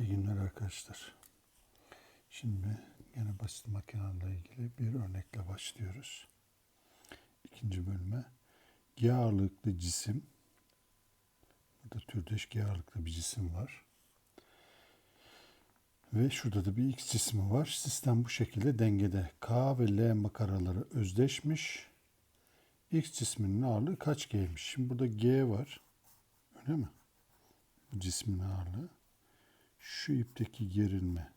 İyi günler arkadaşlar. Şimdi yine basit makinelerle ilgili bir örnekle başlıyoruz. İkinci bölüme. G ağırlıklı cisim. Burada türdeş G ağırlıklı bir cisim var. Ve şurada da bir X cismi var. Sistem bu şekilde dengede. K ve L makaraları özdeşmiş. X cisminin ağırlığı kaç G'ymiş? Şimdi burada G var. Öyle mi? Bu cismin ağırlığı şu ipteki gerilme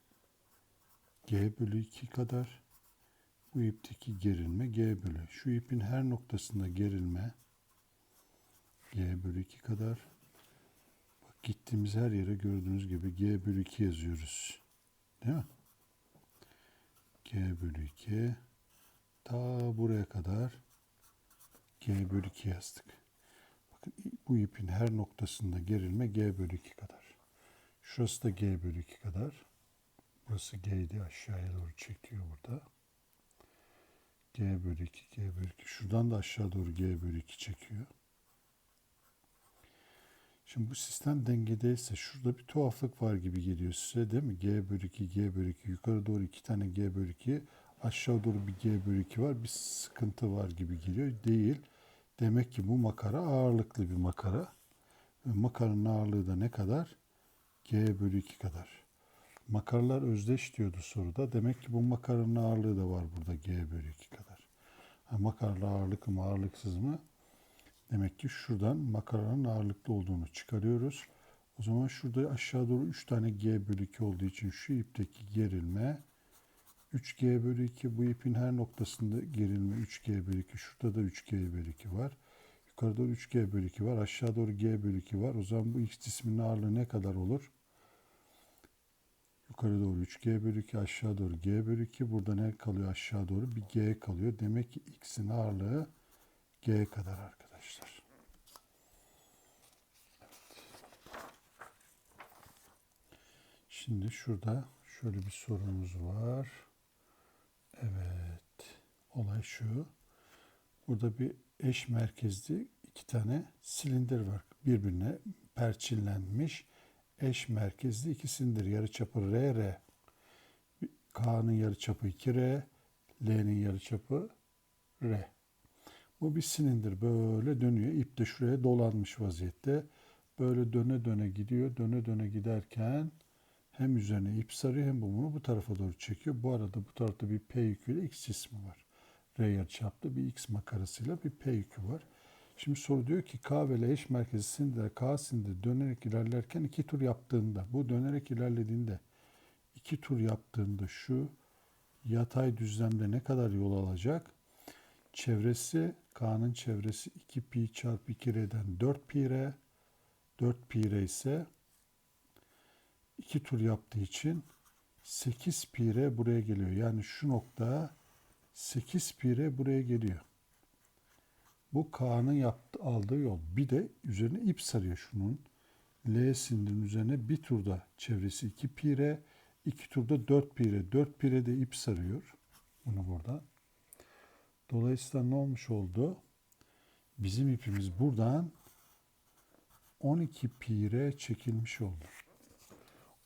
G bölü 2 kadar. Bu ipteki gerilme G bölü. Şu ipin her noktasında gerilme G bölü 2 kadar. Bak gittiğimiz her yere gördüğünüz gibi G bölü 2 yazıyoruz. Değil mi? G bölü 2 ta buraya kadar G bölü 2 yazdık. Bakın bu ipin her noktasında gerilme G bölü 2 kadar. Şurası da G bölü 2 kadar. Burası G'ydi aşağıya doğru çekiyor burada. G bölü 2, G bölü 2. Şuradan da aşağı doğru G bölü 2 çekiyor. Şimdi bu sistem dengedeyse şurada bir tuhaflık var gibi geliyor size değil mi? G bölü 2, G bölü 2. Yukarı doğru iki tane G bölü 2. Aşağı doğru bir G bölü 2 var. Bir sıkıntı var gibi geliyor. Değil. Demek ki bu makara ağırlıklı bir makara. Makaranın ağırlığı da ne kadar? G bölü 2 kadar. Makaralar özdeş diyordu soruda. Demek ki bu makaranın ağırlığı da var burada G bölü 2 kadar. Ha, makaralar ağırlıklı mı ağırlıksız mı? Demek ki şuradan makaranın ağırlıklı olduğunu çıkarıyoruz. O zaman şurada aşağı doğru 3 tane G bölü 2 olduğu için şu ipteki gerilme 3G bölü 2 bu ipin her noktasında gerilme 3G bölü 2. Şurada da 3G bölü 2 var. Yukarı doğru 3G bölü 2 var. Aşağı doğru G bölü 2 var. O zaman bu X cisminin ağırlığı ne kadar olur? Yukarı doğru 3G bölü 2, aşağı doğru G bölü 2. Burada ne kalıyor aşağı doğru? Bir G kalıyor. Demek ki X'in ağırlığı G kadar arkadaşlar. Şimdi şurada şöyle bir sorumuz var. Evet. Olay şu. Burada bir eş merkezli iki tane silindir var. Birbirine perçinlenmiş eş merkezli iki silindir. Yarıçapı RR. K'nın yarıçapı 2R. L'nin yarıçapı R. Bu bir silindir böyle dönüyor. İp de şuraya dolanmış vaziyette. Böyle döne döne gidiyor. Döne döne giderken hem üzerine ip sarıyor hem bunu bu tarafa doğru çekiyor. Bu arada bu tarafta bir P yüküyle X cismi var. R yarıçaplı bir X makarasıyla bir P yükü var. Şimdi soru diyor ki K ve L eş merkezi sindir, K sindir dönerek ilerlerken iki tur yaptığında, bu dönerek ilerlediğinde iki tur yaptığında şu yatay düzlemde ne kadar yol alacak? Çevresi, K'nın çevresi 2 pi çarpı 2 R'den 4 pi R. 4 pi R ise iki tur yaptığı için 8 pi R buraya geliyor. Yani şu nokta 8 pi R buraya geliyor. Bu K'nın yaptı, aldığı yol. Bir de üzerine ip sarıyor şunun. L sindirin üzerine bir turda çevresi 2 pi R, iki turda 4 pi R. 4 pi R de ip sarıyor. Bunu burada. Dolayısıyla ne olmuş oldu? Bizim ipimiz buradan 12 pi R çekilmiş oldu.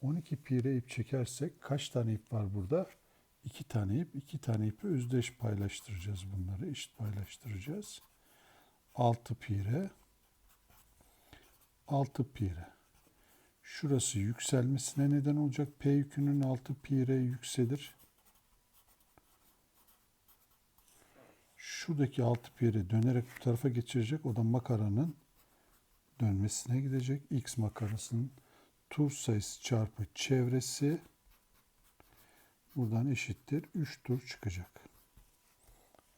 12 pi R ip çekersek kaç tane ip var burada? 2 tane ip. 2 tane ipi özdeş paylaştıracağız bunları. Eşit paylaştıracağız. 6 pi R 6 pi R. Şurası yükselmesine neden olacak. P yükünün 6 pi R yükselir. Şuradaki 6 pi R dönerek bu tarafa geçirecek. O da makaranın dönmesine gidecek. X makarasının tur sayısı çarpı çevresi buradan eşittir. 3 tur çıkacak.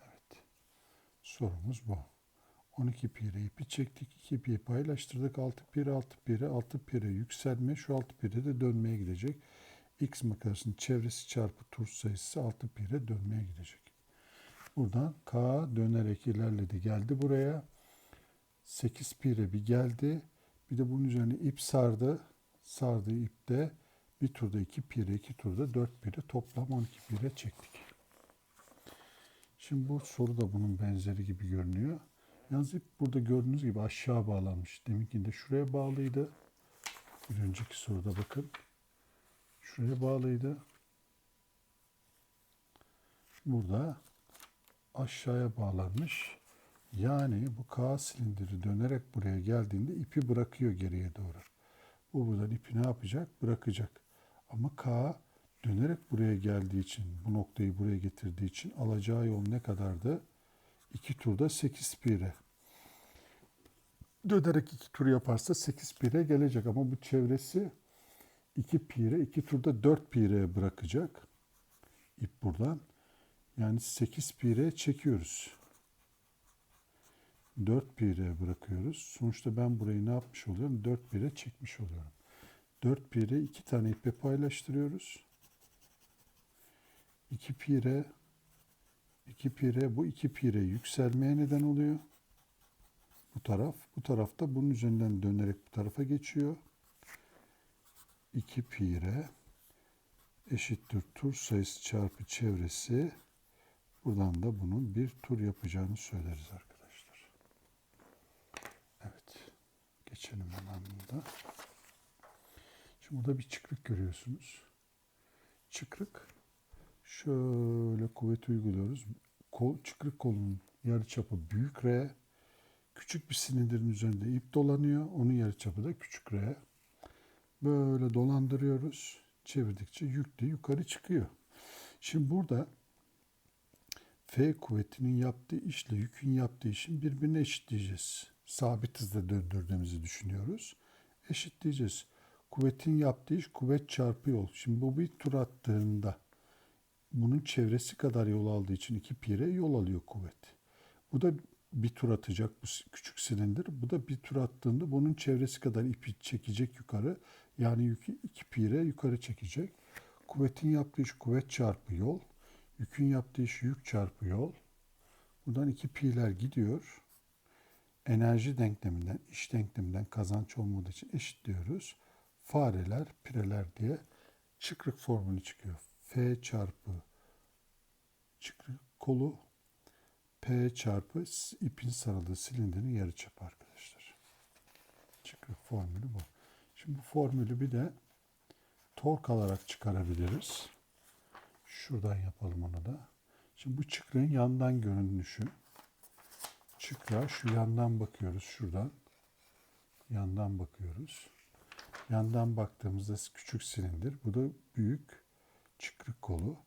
Evet. Sorumuz bu. 12 pire ipi çektik. 2 pi paylaştırdık. 6 pire 6 pire 6 pire yükselme. Şu 6 pire de dönmeye gidecek. X makarasının çevresi çarpı tur sayısı 6 pire dönmeye gidecek. Buradan K dönerek ilerledi. Geldi buraya. 8 pire bir geldi. Bir de bunun üzerine ip sardı. Sardığı ipte bir turda 2 pire, 2 turda 4 pire toplam 12 pire çektik. Şimdi bu soru da bunun benzeri gibi görünüyor. Yalnız ip burada gördüğünüz gibi aşağı bağlanmış. Deminkinde şuraya bağlıydı. Bir önceki soruda bakın. şuraya bağlıydı. Burada aşağıya bağlanmış. Yani bu K silindiri dönerek buraya geldiğinde ipi bırakıyor geriye doğru. Bu buradan ipi ne yapacak? Bırakacak. Ama K dönerek buraya geldiği için, bu noktayı buraya getirdiği için alacağı yol ne kadardı? 2 turda 8 pire. Dönerek 2 tur yaparsa 8 pire gelecek ama bu çevresi 2 pire, 2 turda 4 pire bırakacak. İp buradan. Yani 8 pire çekiyoruz. 4 pire bırakıyoruz. Sonuçta ben burayı ne yapmış oluyorum? 4 pire çekmiş oluyorum. 4 pire 2 tane ipe paylaştırıyoruz. 2 pire 2 pire bu 2 pire yükselmeye neden oluyor. Bu taraf. Bu tarafta bunun üzerinden dönerek bu tarafa geçiyor. 2 pire eşittir tur sayısı çarpı çevresi. Buradan da bunun bir tur yapacağını söyleriz arkadaşlar. Evet. Geçelim hemen burada. Şimdi burada bir çıkrık görüyorsunuz. Çıkrık şöyle kuvvet uyguluyoruz. Kol, çıkrık kolunun yarıçapı büyük R. Küçük bir silindirin üzerinde ip dolanıyor. Onun yarıçapı da küçük R. Böyle dolandırıyoruz. Çevirdikçe yük de yukarı çıkıyor. Şimdi burada F kuvvetinin yaptığı işle yükün yaptığı işin birbirine eşitleyeceğiz. Sabit hızda döndürdüğümüzü düşünüyoruz. Eşitleyeceğiz. Kuvvetin yaptığı iş kuvvet çarpı yol. Şimdi bu bir tur attığında bunun çevresi kadar yol aldığı için iki pire yol alıyor kuvvet. Bu da bir tur atacak bu küçük silindir. Bu da bir tur attığında bunun çevresi kadar ipi çekecek yukarı. Yani yükü iki pire yukarı çekecek. Kuvvetin yaptığı iş kuvvet çarpı yol. Yükün yaptığı iş yük çarpı yol. Buradan iki pi'ler gidiyor. Enerji denkleminden, iş denkleminden kazanç olmadığı için eşitliyoruz. Fareler, pireler diye çıkrık formülü çıkıyor. F çarpı çıkrık kolu P çarpı ipin sarıldığı silindirin yarıçapı arkadaşlar. Çıkrık formülü bu. Şimdi bu formülü bir de tork alarak çıkarabiliriz. Şuradan yapalım onu da. Şimdi bu çıkrığın yandan görünüşü. Çıkra şu yandan bakıyoruz şuradan. Yandan bakıyoruz. Yandan baktığımızda küçük silindir. Bu da büyük çıkrık kolu.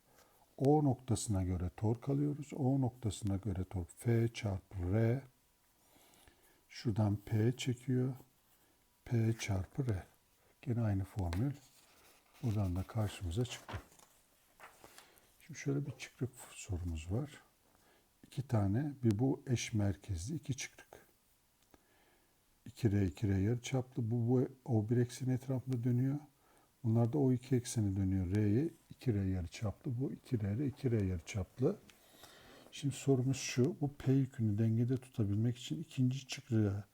O noktasına göre tork alıyoruz. O noktasına göre tork F çarpı R. Şuradan P çekiyor. P çarpı R. Gene aynı formül. Buradan da karşımıza çıktı. Şimdi şöyle bir çıkrık sorumuz var. İki tane, bir bu eş merkezli iki çıkrık. 2R, 2R yarı çaplı. Bu, bu O1 ekseni etrafında dönüyor. Bunlar da O2 ekseni dönüyor. R'ye 2R yarı çaplı. Bu 2R, 2R yarı çaplı. Şimdi sorumuz şu. Bu P yükünü dengede tutabilmek için ikinci çıkrığa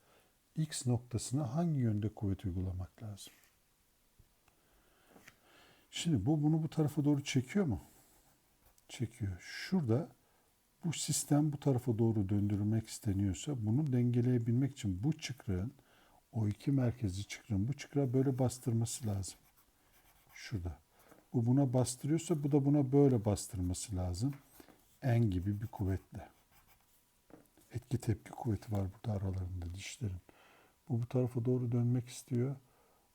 X noktasına hangi yönde kuvvet uygulamak lazım? Şimdi bu bunu bu tarafa doğru çekiyor mu? Çekiyor. Şurada bu sistem bu tarafa doğru döndürülmek isteniyorsa bunu dengeleyebilmek için bu çıkrığın o iki merkezli çıkrığın bu çıkığa böyle bastırması lazım. Şurada. Bu buna bastırıyorsa bu da buna böyle bastırması lazım. En gibi bir kuvvetle. Etki tepki kuvveti var burada aralarında dişlerin. Bu bu tarafa doğru dönmek istiyor.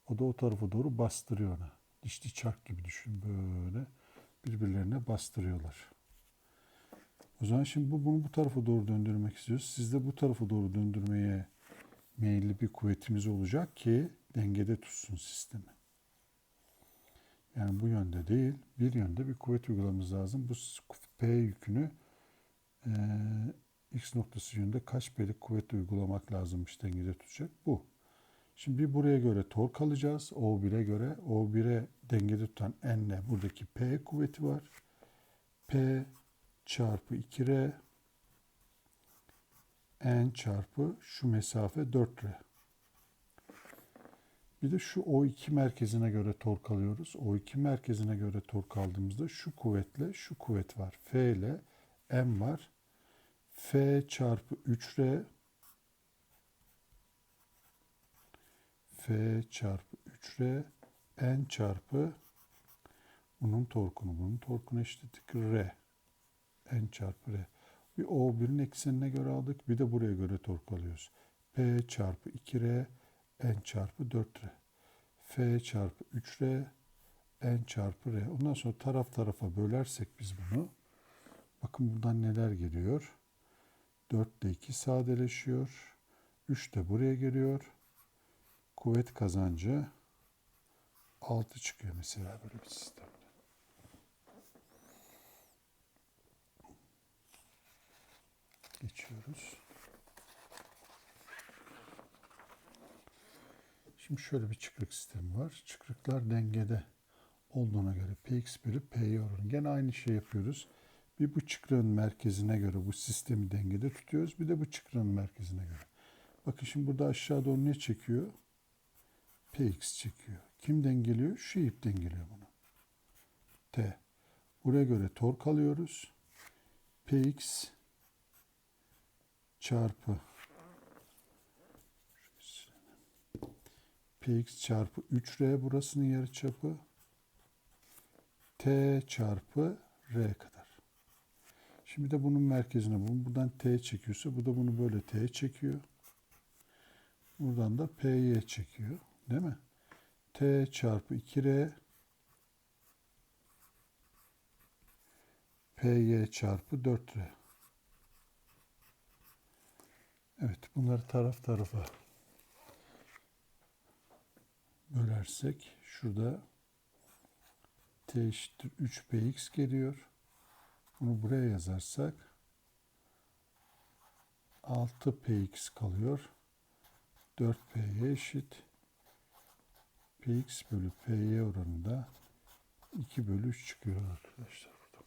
O da o tarafa doğru bastırıyor ona. Dişli çark gibi düşün böyle. Birbirlerine bastırıyorlar. O zaman şimdi bu bunu bu tarafa doğru döndürmek istiyoruz. Siz de bu tarafa doğru döndürmeye meyilli bir kuvvetimiz olacak ki dengede tutsun sistemi. Yani bu yönde değil, bir yönde bir kuvvet uygulamamız lazım. Bu P yükünü e, X noktası yönünde kaç P'lik kuvvet uygulamak lazımmış dengede tutacak? Bu. Şimdi bir buraya göre tork alacağız. O1'e göre. O1'e dengede tutan N'le buradaki P kuvveti var. P çarpı 2R N çarpı şu mesafe 4R. Bir de şu O2 merkezine göre tork alıyoruz. O2 merkezine göre tork aldığımızda şu kuvvetle şu kuvvet var. F ile M var. F çarpı 3R F çarpı 3R N çarpı Bunun torkunu, bunun torkunu eşitledik. R. N çarpı R. Bir O1'in eksenine göre aldık. Bir de buraya göre tork alıyoruz. P çarpı 2R N çarpı 4R. F çarpı 3R N çarpı R. Ondan sonra taraf tarafa bölersek biz bunu. Bakın buradan neler geliyor. 4 ile 2 sadeleşiyor. 3 de buraya geliyor. Kuvvet kazancı 6 çıkıyor mesela böyle bir sistemde. Geçiyoruz. Şimdi şöyle bir çıkrık sistemi var. Çıkrıklar dengede olduğuna göre Px bölü P'ye oranı. Gene aynı şey yapıyoruz. Bir bu çıkrığın merkezine göre bu sistemi dengede tutuyoruz. Bir de bu çıkrığın merkezine göre. Bakın şimdi burada aşağı doğru ne çekiyor? Px çekiyor. Kim dengeliyor? Şu ip dengeliyor bunu. T. Buraya göre tork alıyoruz. Px çarpı Px çarpı 3R burasının yarıçapı T çarpı R kadar. Şimdi de bunun merkezine bunu buradan T çekiyorsa bu da bunu böyle T çekiyor. Buradan da P'ye çekiyor. Değil mi? T çarpı 2R Py çarpı 4R. Evet bunları taraf tarafa bölersek şurada t eşittir 3px geliyor. Bunu buraya yazarsak 6px kalıyor. 4p'ye eşit. px bölü py oranında 2 bölü 3 çıkıyor arkadaşlar burada.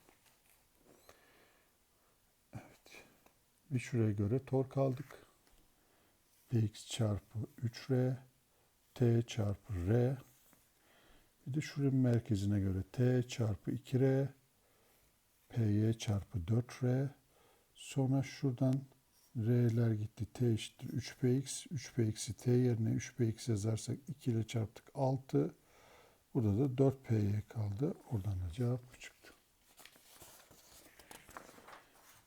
Evet. Bir şuraya göre tork aldık. Px çarpı 3r t çarpı r. Bir de şuranın merkezine göre t çarpı 2r py çarpı 4r sonra şuradan r'ler gitti. T eşittir 3px 3px'i t yerine 3px yazarsak 2 ile çarptık 6 burada da 4py kaldı. Oradan da cevap çıktı.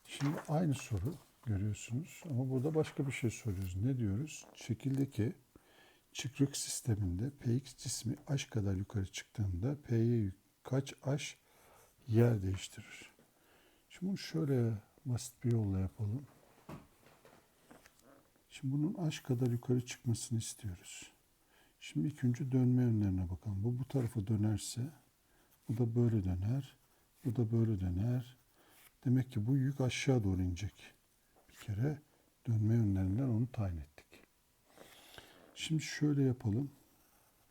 Şimdi aynı soru görüyorsunuz ama burada başka bir şey soruyoruz. Ne diyoruz? Şekildeki çıkrık sisteminde Px cismi h kadar yukarı çıktığında P'ye kaç h yer değiştirir? Şimdi bunu şöyle basit bir yolla yapalım. Şimdi bunun h kadar yukarı çıkmasını istiyoruz. Şimdi ilk önce dönme yönlerine bakalım. Bu bu tarafa dönerse bu da böyle döner. Bu da böyle döner. Demek ki bu yük aşağı doğru inecek. Kere dönme yönlerinden onu tayin ettik. Şimdi şöyle yapalım.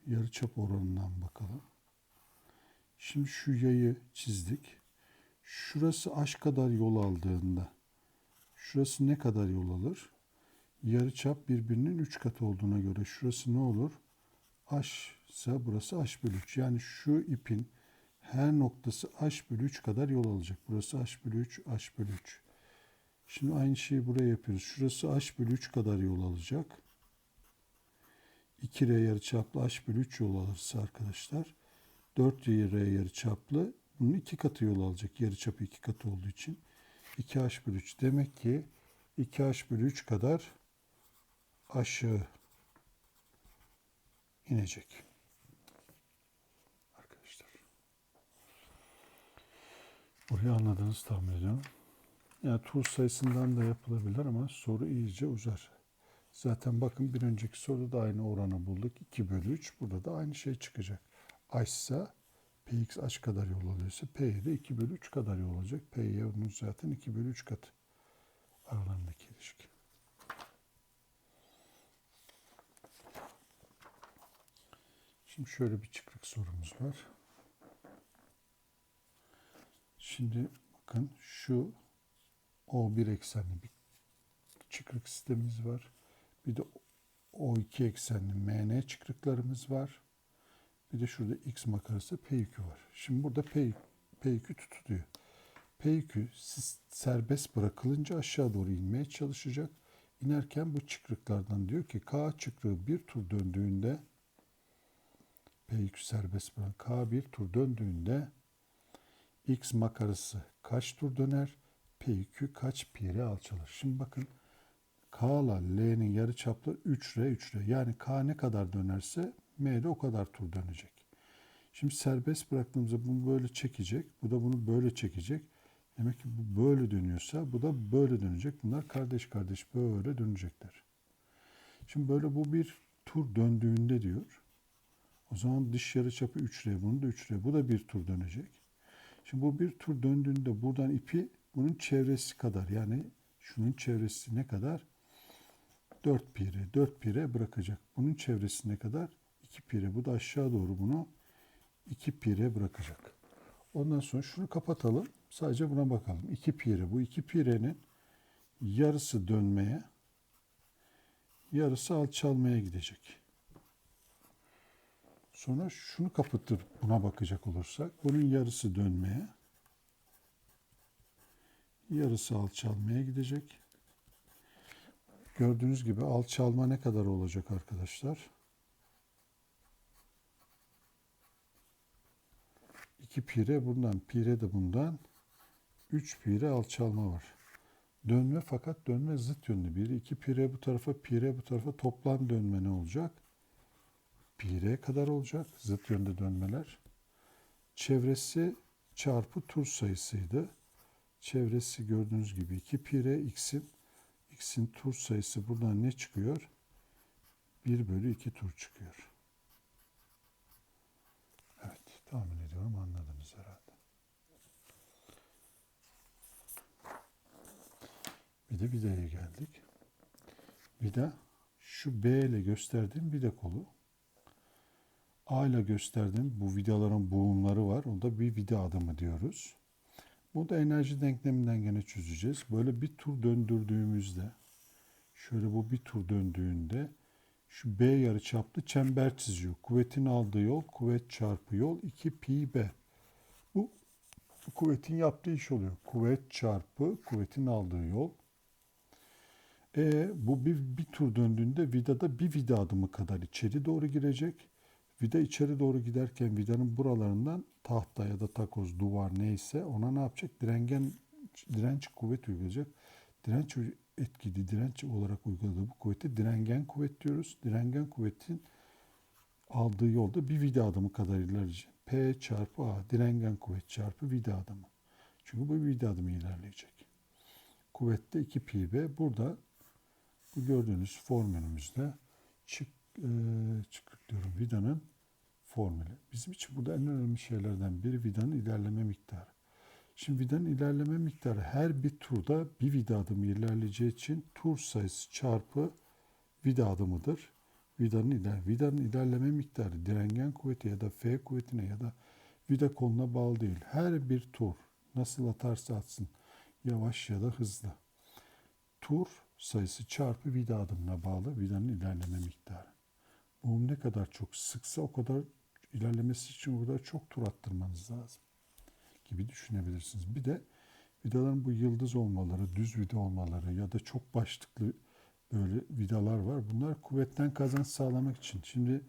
Yarıçap oranından bakalım. Şimdi şu yayı çizdik. Şurası h kadar yol aldığında şurası ne kadar yol alır? Yarıçap birbirinin 3 katı olduğuna göre şurası ne olur? h ise burası h bölü 3. Yani şu ipin her noktası h bölü 3 kadar yol alacak. Burası h bölü 3, h bölü 3. Şimdi aynı şeyi buraya yapıyoruz. Şurası h bölü 3 kadar yol alacak. 2R yarıçaplı h bölü 3 yol alırsa arkadaşlar 4R yarıçaplı bunun iki katı yol alacak. Yarıçapı iki katı olduğu için 2h bölü 3. Demek ki 2h bölü 3 kadar aşağı inecek. Arkadaşlar. Burayı anladığınızı tahmin ediyorum. Yani tur sayısından da yapılabilir ama soru iyice uzar. Zaten bakın bir önceki soruda da aynı oranı bulduk. 2 bölü 3. Burada da aynı şey çıkacak. İse Px h kadar yol alıyorsa P'ye de 2 bölü 3 kadar yol olacak. P'ye onun zaten 2 bölü 3 katı aralarındaki ilişki. Şimdi şöyle bir çıkrık sorumuz var. Şimdi bakın şu O1 eksenli bir çıkrık sistemimiz var. Bir de O2 eksenli MN çıkrıklarımız var. Bir de şurada X makarası P yükü var. Şimdi burada P, P yükü tutuluyor. P yükü serbest bırakılınca aşağı doğru inmeye çalışacak. İnerken bu çıkrıklardan diyor ki K çıkrığı bir tur döndüğünde P yükü serbest bırak. K bir tur döndüğünde X makarası kaç tur döner? P yükü kaç pi r alçalır? Şimdi bakın K ile L'nin yarıçapları 3R 3R. Yani K ne kadar dönerse M de o kadar tur dönecek. Şimdi serbest bıraktığımızda bunu böyle çekecek. Bu da bunu böyle çekecek. Demek ki bu böyle dönüyorsa bu da böyle dönecek. Bunlar kardeş kardeş böyle dönecekler. Şimdi böyle bu bir tur döndüğünde diyor. O zaman dış yarıçapı 3R, bunu da 3R. Bu da bir tur dönecek. Şimdi bu bir tur döndüğünde buradan ipi bunun çevresi kadar yani şunun çevresi ne kadar? 4 pire. 4 pire bırakacak. Bunun çevresi ne kadar? 2 pire. Bu da aşağı doğru bunu 2 pire bırakacak. Ondan sonra şunu kapatalım. Sadece buna bakalım. 2 pire. Bu 2 pirenin yarısı dönmeye, yarısı alçalmaya gidecek. Sonra şunu kapatır buna bakacak olursak. Bunun yarısı dönmeye, yarısı alçalmaya gidecek. Gördüğünüz gibi alçalma ne kadar olacak arkadaşlar? 2 pire bundan, pire de bundan. 3 pire alçalma var. Dönme fakat dönme zıt yönlü. Biri 2 pire bu tarafa, pire bu tarafa toplam dönme ne olacak? Pire kadar olacak zıt yönde dönmeler. Çevresi çarpı tur sayısıydı. Çevresi gördüğünüz gibi 2 pire x'in x'in tur sayısı buradan ne çıkıyor? 1 bölü 2 tur çıkıyor. Evet tahmin ediyorum anladınız herhalde. Bir de vidaya geldik. Vida şu B ile gösterdiğim vida kolu. A ile gösterdiğim bu vidaların buğumları var. Onda bir vida adımı diyoruz. Bu da enerji denkleminden gene çözeceğiz. Böyle bir tur döndürdüğümüzde şöyle bu bir tur döndüğünde şu B yarıçaplı çember çiziyor. Kuvvetin aldığı yol kuvvet çarpı yol 2 pi B. Bu kuvvetin yaptığı iş oluyor. Kuvvet çarpı kuvvetin aldığı yol. E, bu bir, bir tur döndüğünde vidada bir vida adımı kadar içeri doğru girecek. Vida içeri doğru giderken vidanın buralarından tahta ya da takoz, duvar neyse ona ne yapacak? Direngen, direnç kuvvet uygulayacak. Direnç etkili direnç olarak uyguladığı bu kuvveti direngen kuvvet diyoruz. Direngen kuvvetin aldığı yolda bir vida adımı kadar ilerleyecek. P çarpı A direngen kuvvet çarpı vida adımı. Çünkü bu vida adımı ilerleyecek. Kuvvette 2 pi b. Burada bu gördüğünüz formülümüzde çık, e, vidanın formülü. Bizim için burada en önemli şeylerden biri vidanın ilerleme miktarı. Şimdi vidanın ilerleme miktarı her bir turda bir vida adımı ilerleyeceği için tur sayısı çarpı vida adımıdır. Vidanın, iler, vidanın ilerleme miktarı direngen kuvveti ya da F kuvvetine ya da vida koluna bağlı değil. Her bir tur nasıl atarsa atsın yavaş ya da hızlı. Tur sayısı çarpı vida adımına bağlı vidanın ilerleme miktarı. Bu ne kadar çok sıksa o kadar ilerlemesi için o kadar çok tur attırmanız lazım gibi düşünebilirsiniz. Bir de vidaların bu yıldız olmaları, düz vida olmaları ya da çok başlıklı böyle vidalar var. Bunlar kuvvetten kazanç sağlamak için. Şimdi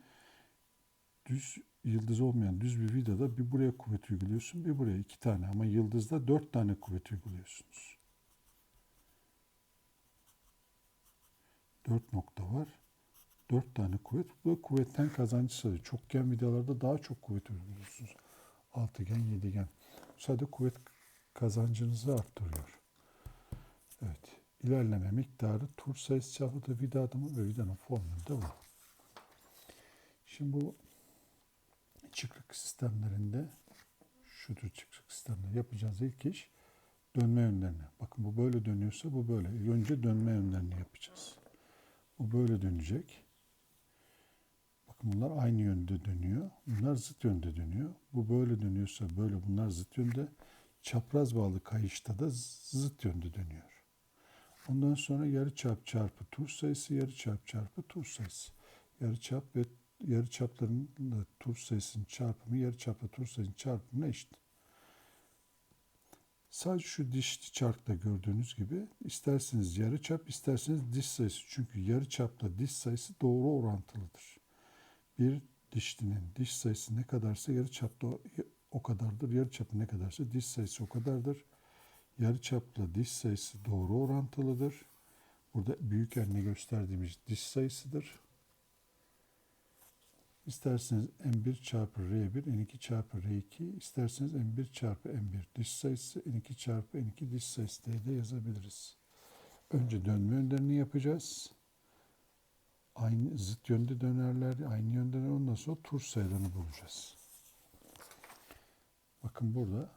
düz yıldız olmayan düz bir vidada bir buraya kuvvet uyguluyorsun, bir buraya iki tane ama yıldızda dört tane kuvvet uyguluyorsunuz. Dört nokta var. Dört tane kuvvet. Bu kuvvetten kazancı sağlıyor. Çokgen vidalarda daha çok kuvvet uyguluyorsunuz. Altıgen, yedigen. Sadece kuvvet kazancınızı arttırıyor. Evet. İlerleme miktarı tur sayısı çarpı da vida adımı ve vidanın formülü de bu. Şimdi bu çıkrık sistemlerinde şu tür çıkrık sistemde yapacağınız ilk iş dönme yönlerini. Bakın bu böyle dönüyorsa bu böyle. Önce dönme yönlerini yapacağız. Bu böyle dönecek. Bunlar aynı yönde dönüyor. Bunlar zıt yönde dönüyor. Bu böyle dönüyorsa böyle bunlar zıt yönde. Çapraz bağlı kayışta da zıt yönde dönüyor. Ondan sonra yarı çap çarpı tur sayısı, yarı çap çarpı tur sayısı. Yarı çap ve yarı çapların da tur sayısının çarpımı yarı çapla tur sayısının çarpımına eşit. Sadece şu dişli çarkta gördüğünüz gibi isterseniz yarı çap isterseniz diş sayısı. Çünkü yarı çapla diş sayısı doğru orantılıdır. Bir dişlinin diş sayısı ne kadarsa yarı çapta o kadardır. Yarı çapı ne kadarsa diş sayısı o kadardır. Yarı çapla diş sayısı doğru orantılıdır. Burada büyük enle gösterdiğimiz diş sayısıdır. İsterseniz M1 çarpı R1, N2 çarpı R2, isterseniz M1 çarpı M1 diş sayısı, N2 çarpı N2 diş sayısı diye de yazabiliriz. Önce dönme yönlerini yapacağız. Aynı zıt yönde dönerler, aynı yönde döner. Ondan sonra tur sayılarını bulacağız. Bakın burada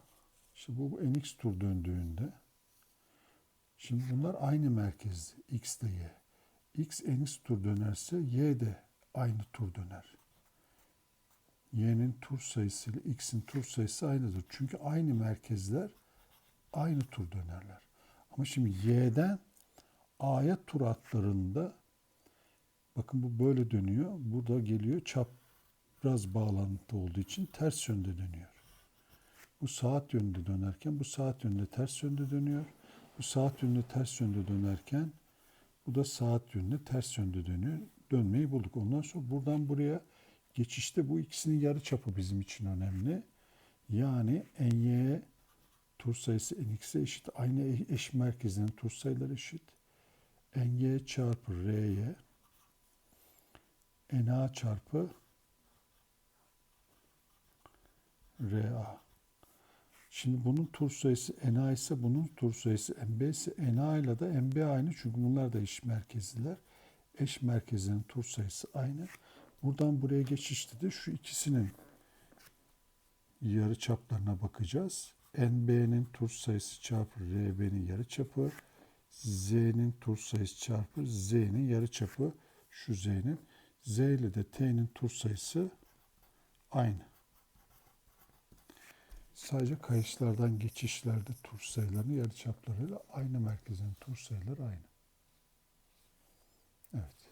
işte bu nx tur döndüğünde şimdi bunlar aynı merkezli x ile y. x nx tur dönerse y de aynı tur döner. y'nin tur sayısı ile x'in tur sayısı aynıdır. Çünkü aynı merkezler aynı tur dönerler. Ama şimdi y'den a'ya tur atlarında bakın bu böyle dönüyor. Burada geliyor çapraz bağlantı olduğu için ters yönde dönüyor. Bu saat yönünde dönerken bu saat yönünde ters yönde dönüyor. Bu saat yönünde ters yönde dönerken bu da saat yönünde ters yönde dönüyor. Dönmeyi bulduk. Ondan sonra buradan buraya geçişte bu ikisinin yarı çapı bizim için önemli. Yani ny tur sayısı nx'e eşit. Aynı eş merkezinin tur sayıları eşit. ny çarpı r'ye na çarpı ra. Şimdi bunun tur sayısı NA ise bunun tur sayısı MB ise NA ile de MB aynı çünkü bunlar da eş merkezliler. Eş merkezinin tur sayısı aynı. Buradan buraya geçişte de şu ikisinin yarı çaplarına bakacağız. NB'nin tur sayısı çarpı RB'nin yarı çapı, Z'nin tur sayısı çarpı Z'nin yarı çapı, şu Z'nin. Z ile de T'nin tur sayısı aynı. Sadece kayışlardan geçişlerde tur sayılarını yarıçaplarıyla aynı merkezin tur sayıları aynı. Evet.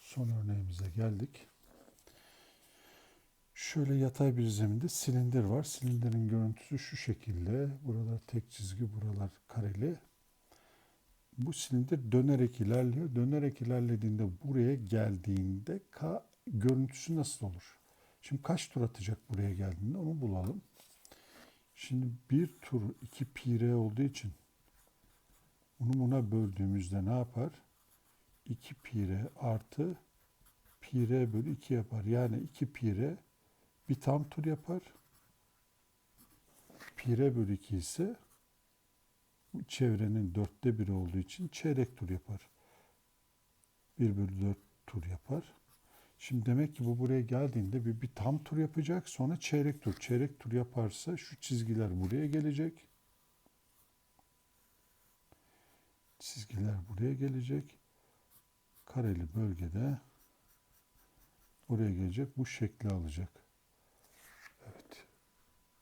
Son örneğimize geldik. Şöyle yatay bir zeminde silindir var. Silindirin görüntüsü şu şekilde. Buralar tek çizgi, buralar kareli. Bu silindir dönerek ilerliyor. Dönerek ilerlediğinde buraya geldiğinde K görüntüsü nasıl olur? Şimdi kaç tur atacak buraya geldiğinde onu bulalım. Şimdi bir tur 2 pi r olduğu için bunu buna böldüğümüzde ne yapar? 2 pi r artı pi r bölü 2 yapar. Yani 2 pi r bir tam tur yapar. Pi r bölü 2 ise çevrenin dörtte biri olduğu için çeyrek tur yapar. 1 bölü 4 tur yapar. Şimdi demek ki bu buraya geldiğinde bir, bir tam tur yapacak. Sonra çeyrek tur. Çeyrek tur yaparsa şu çizgiler buraya gelecek. Çizgiler buraya gelecek. Kareli bölgede buraya gelecek. Bu şekli alacak.